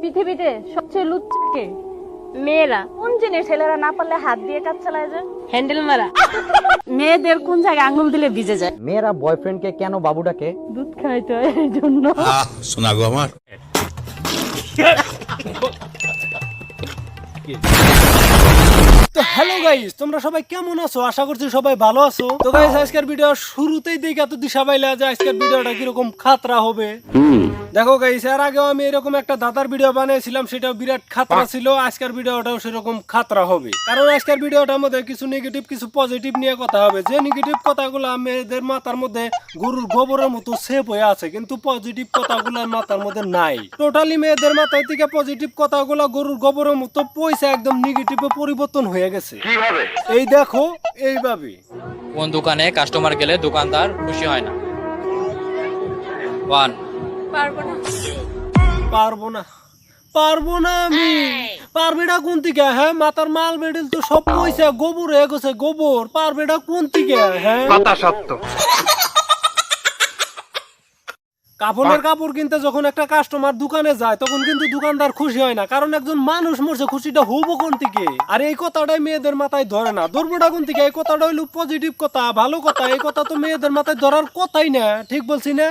পৃথিবীতে সবচেয়ে লুচ্চাকে মেয়েরা। কোন জিনিস ছেলেরা না পারলে হাত দিয়ে কাজ চালায় যায়? হ্যান্ডেল মারা। মেয়েদের কোন জায়গায় আঙ্গুল দিলে ভিজে যায়? মেয়েরা বয়ফ্রেন্ডকে কেন বাবু ডাকে দুধ খাইতে হয় এই জন্য। আহ শোনা গো আমার। তো হ্যালো গাইস তোমরা সবাই কেমন আছো? আশা করছি সবাই ভালো আছো। তো গাইস আজকের ভিডিও শুরুতেই দেখে এত দিশা পাইলা যে আজকের ভিডিওটা কীরকম খাতরা হবে। দেখো গাইস এর আগেও আমি এরকম একটা দাদার ভিডিও বানিয়েছিলাম সেটাও বিরাট খাতরা ছিল। আজকের ভিডিওটাও সেরকম খাতরা হবে। কারণ আজকের ভিডিওটার মধ্যে কিছু নেগেটিভ কিছু পজিটিভ নিয়ে কথা হবে। যে নেগেটিভ কথাগুলো মেয়েদের মাথার মধ্যে গরুর গোবরের মতো সেভ হয়ে আছে কিন্তু পজিটিভ কথাগুলো মাথার মধ্যে নাই। টোটালি মেয়েদের মাথায় থেকে পজিটিভ কথাগুলো গরুর গোবরের মতো পয়সা একদম নেগেটিভে পরিবর্তন হয়ে গেছে। এই দেখো এইভাবে। কোন দোকানে কাস্টমার গেলে দোকানদার খুশি হয় না। ওয়ান পারব না। পারব না। পারব না আমি। পারবেটা কোন থেকে হ্যাঁ মাথার মাল বেডেল তো সব পয়সা গোবর হয়ে গেছে গোবর। পারবেটা কোন থেকে হ্যাঁ। কাপড়ের কাপড় কিনতে যখন একটা কাস্টমার দোকানে যায় তখন কিন্তু দোকানদার খুশি হয় না। কারণ একজন মানুষ মরছে খুশিটা হব কোন থেকে আর এই কথাটাই মেয়েদের মাথায় ধরে না। ধরবোটা কোন থেকে এই কথাটা হইল পজিটিভ কথা ভালো কথা। এই কথা তো মেয়েদের মাথায় ধরার কথাই না। ঠিক বলছি না?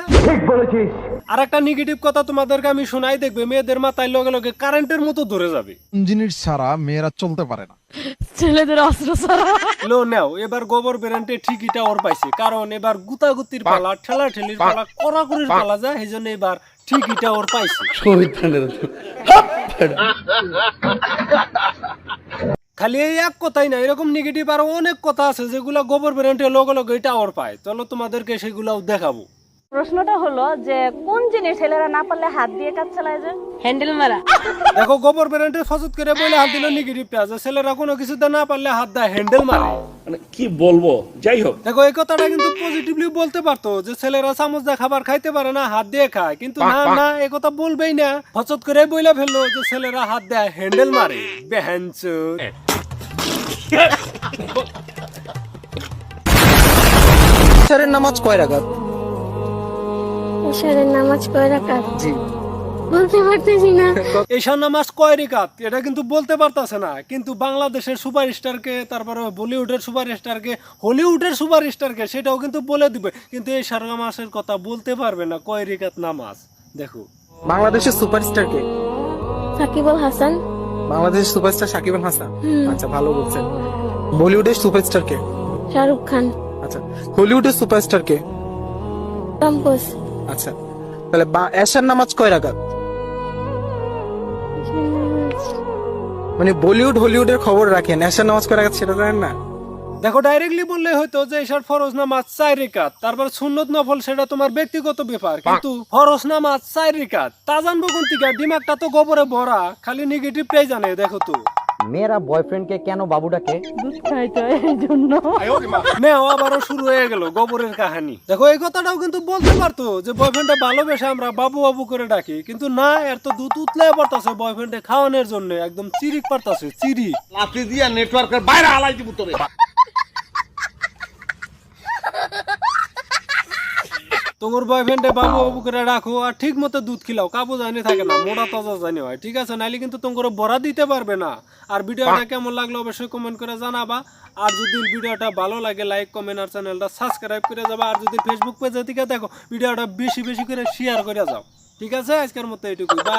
আর একটা নেগেটিভ কথা তোমাদেরকে আমি শোনাই দেখবে মেয়েদের মাথায় লগে লগে কারেন্টের মতো ধরে যাবে। জিনিস ছাড়া মেয়েরা চলতে পারে না। ছেলেদের অস্ত্র ছাড়া। লো নাও এবার গোবর বেরেন্টে ঠিকইটা ওর পাইছে। কারণ এবার গুতাগুতির পালা ঠেলা ঠেলির পালা কড়াকড়ির পালা যায় সেই জন্য এবার ঠিকইটা ওর পাইছে। খালি এই এক কথাই না এরকম নেগেটিভ আরও অনেক কথা আছে যেগুলা গোবর বেরেন্টে লগে লগে এটা ওর পায়। চলো তোমাদেরকে সেগুলাও দেখাবো। প্রশ্নটা হলো যে কোন জিনিস ছেলেরা না পারলে হাত দিয়ে কাজ চালায় যায় হ্যান্ডেল মারা। দেখো গোবর বেরেন্টে ফসত করে বলে হাত দিল নেগেটিভটা যে ছেলেরা কোনো কিছুতে না পারলে হাত দেয় হ্যান্ডেল মারে। মানে কি বলব? যাই হোক। দেখো এই কথাটা কিন্তু পজিটিভলি বলতে পারতো যে ছেলেরা চামচ দিয়ে খাবার খাইতে পারে না হাত দিয়ে খায়। কিন্তু না না এই কথা বলবেই না। ফচত করে বইলা ফেলল যে ছেলেরা হাত দেয় হ্যান্ডেল মারে। বেহানচোদ নামাজ কয় রাকাত? এশারের নামাজ কয় রাকাত? জি। বলতে পারতেছি না। এশার নামাজ কয় রিকাত? এটা কিন্তু বলতে পারতাছে না। কিন্তু বাংলাদেশের সুপারস্টারকে তারপরে বলিউডের সুপারস্টারকে হলিউডের সুপারস্টারকে সেটাও কিন্তু বলে দিবে। কিন্তু এই সার নামাজের কথা বলতে পারবে না কয় নামাজ? দেখো। বাংলাদেশের সুপারস্টার কে সাকিব আল হাসান? বাংলাদেশের সুপারস্টার সাকিব আল হাসান? আচ্ছা ভালো বলছেন। বলিউডের সুপারস্টার কে শাহরুখ খান। আচ্ছা হলিউডের সুপারস্টার কে টম্পস আচ্ছা তাহলে এশার নামাজ কয় রাকাত? মানে বলিউড হলিউডের খবর রাখেন, এশার নামাজ কয় রাকাত সেটা জানেন না? দেখো ডাইরেক্টলি বললে হয়তো যে এসার ফরজ নামাজ চার রিকাত তারপর সুন্নত নফল সেটা তোমার ব্যক্তিগত ব্যাপার, কিন্তু ফরজ নামাজ চার রিকাত তা জানব কোন থেকে? দিমাগটা তো গোবরে ভরা, খালি নেগেটিভটাই জানে দেখো তো। মেয়েরা বয়ফ্রেন্ডকে কেন বাবু ডাকে দুধ খাইতে হয় এই জন্য। নেও আবারও শুরু হয়ে গেল গোবরের কাহিনী। দেখো এই কথাটাও কিন্তু বলতে পারতো যে বয়ফ্রেন্ডটা ভালোবেসে আমরা বাবু বাবু করে ডাকি। কিন্তু না এর তো দুধ উতলে পারতাছে বয়ফ্রেন্ডে খাওয়ানোর জন্য। একদম চিরিক পারতাছে চিরিক। লাঠি দিয়া নেটওয়ার্কের বাইরে হালাই দিব তোরে। তোমার বয়ফ্রেন্ডে বাবু বাবু করে রাখো আর ঠিক মতো দুধ খিলাও কাবু জানি থাকে না মোটা তাজা জানি হয় ঠিক আছে? নাইলে কিন্তু তোমার বড়া দিতে পারবে না। আর ভিডিওটা কেমন লাগল অবশ্যই কমেন্ট করে জানাবা। আর যদি ভিডিওটা ভালো লাগে লাইক কমেন্ট আর চ্যানেলটা সাবস্ক্রাইব করে যাবা। আর যদি ফেসবুক পেজে থেকে দেখো ভিডিওটা বেশি বেশি করে শেয়ার করে যাও। ঠিক আছে? আজকের মতো এটুকু বা